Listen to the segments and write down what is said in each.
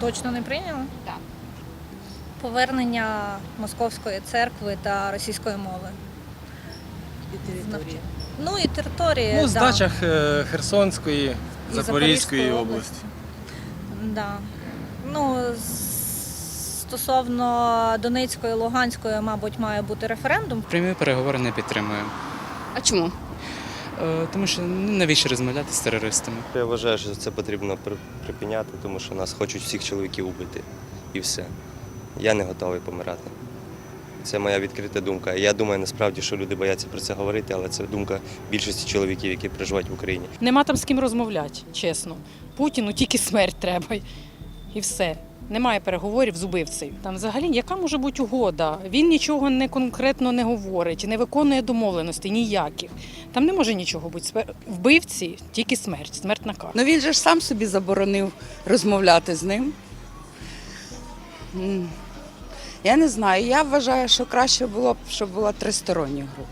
Точно не прийняли? Так. Повернення московської церкви та російської мови. І території. Ну і території. Ну, здачах е, Херсонської, І Запорізької області. Да. Ну, стосовно Донецької, Луганської, мабуть, має бути референдум. Прямі переговори не підтримую. А чому? Е, Тому що ну, навіщо розмовляти з терористами? Я вважаю, що це потрібно припиняти, тому що нас хочуть всіх чоловіків убити. І все. Я не готовий помирати. Це моя відкрита думка. Я думаю, насправді, що люди бояться про це говорити, але це думка більшості чоловіків, які проживають в Україні. Нема там з ким розмовляти, чесно. Путіну тільки смерть треба. І все. Немає переговорів з убивцею. Там взагалі яка може бути угода? Він нічого не конкретно не говорить, не виконує домовленостей ніяких. Там не може нічого бути. Вбивці тільки смерть, смертна кара. Ну він же ж сам собі заборонив розмовляти з ним. Я не знаю. Я вважаю, що краще було б, щоб була тристороння гру-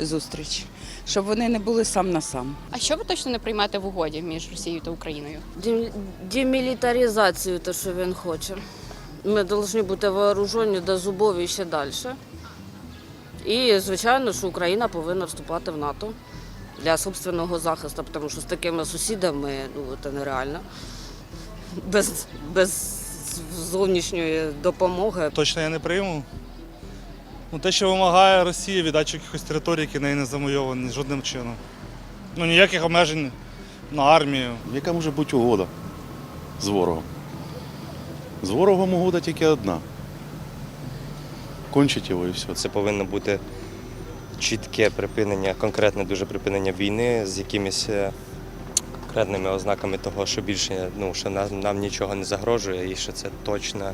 зустріч, щоб вони не були сам на сам. А що ви точно не приймаєте в угоді між Росією та Україною? Дем- Демілітаризацію, те, що він хоче. Ми повинні бути вооружені до зубов і ще далі. І, звичайно, що Україна повинна вступати в НАТО для собственного захисту, тому що з такими сусідами ну, це нереально. Без, без зовнішньої допомоги. Точно я не прийму. Ну, те, що вимагає Росія віддачі якихось територій, які нею не замойовані жодним чином. Ну, ніяких обмежень на армію. Яка може бути угода з ворогом? З ворогом угода тільки одна. Кончить його і все. Це повинно бути чітке припинення, конкретне дуже припинення війни з якимись е, конкретними ознаками того, що більше ну, що нам, нам нічого не загрожує і що це точна е,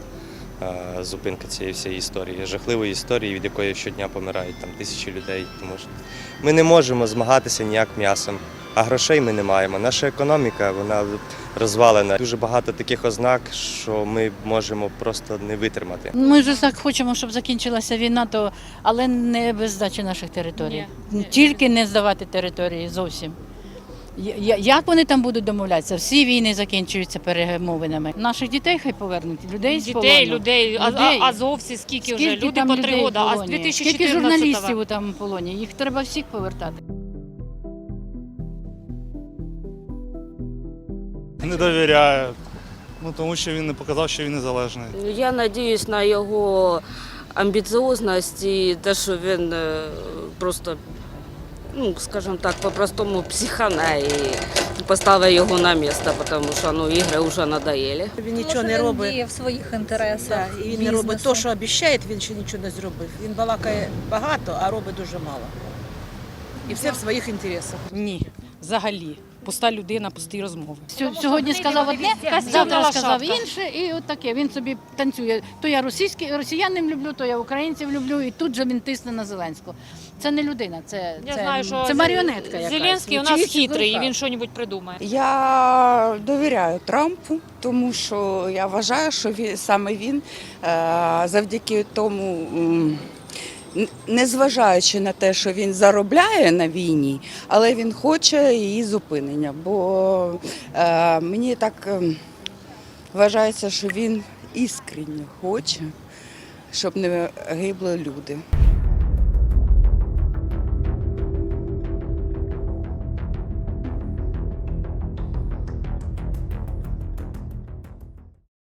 зупинка цієї всієї історії. Жахливої історії, від якої щодня помирають там тисячі людей. Тому що ми не можемо змагатися ніяк м'ясом, а грошей ми не маємо. Наша економіка вона розвалена. Дуже багато таких ознак, що ми можемо просто не витримати. Ми ж так хочемо, щоб закінчилася війна, то але не без здачі наших територій. Тільки не здавати території зовсім. Як вони там будуть домовлятися? Всі війни закінчуються перемовинами. Наших дітей хай повернуть, людей з Дітей, полону. людей, а, Людей. а, азовці скільки, вже? Люди там по людей три в роки, а з полоні? 2014 Скільки журналістів у там в полоні? Їх треба всіх повертати. Не довіряю. Ну, тому що він не показав, що він незалежний. Я надіюсь на його амбіціозність і те, що він е, просто, ну, скажімо так, по-простому психана і поставив його на місце, тому що ну, ігри вже надоїли. Він нічого не не він робить. діє в своїх інтересах. Да, і він не робить те, що обіцяє, він ще нічого не зробив. Він балакає багато, а робить дуже мало. І все в своїх інтересах. Ні, взагалі. Пуста людина, пусті розмови. Сьогодні сказав одне, завтра сказав інше, і от таке. Він собі танцює. То я російський росіянин люблю, то я українців люблю, і тут же він тисне на Зеленського. Це не людина, це, Я це, знаю, що це маріонетка. якась. Зеленський у нас чиїх хитрий, і він щось придумає. Я довіряю Трампу, тому що я вважаю, що він, саме він е, завдяки тому. Незважаючи на те, що він заробляє на війні, але він хоче її зупинення. Бо е, мені так е, вважається, що він іскренньо хоче, щоб не гибли люди.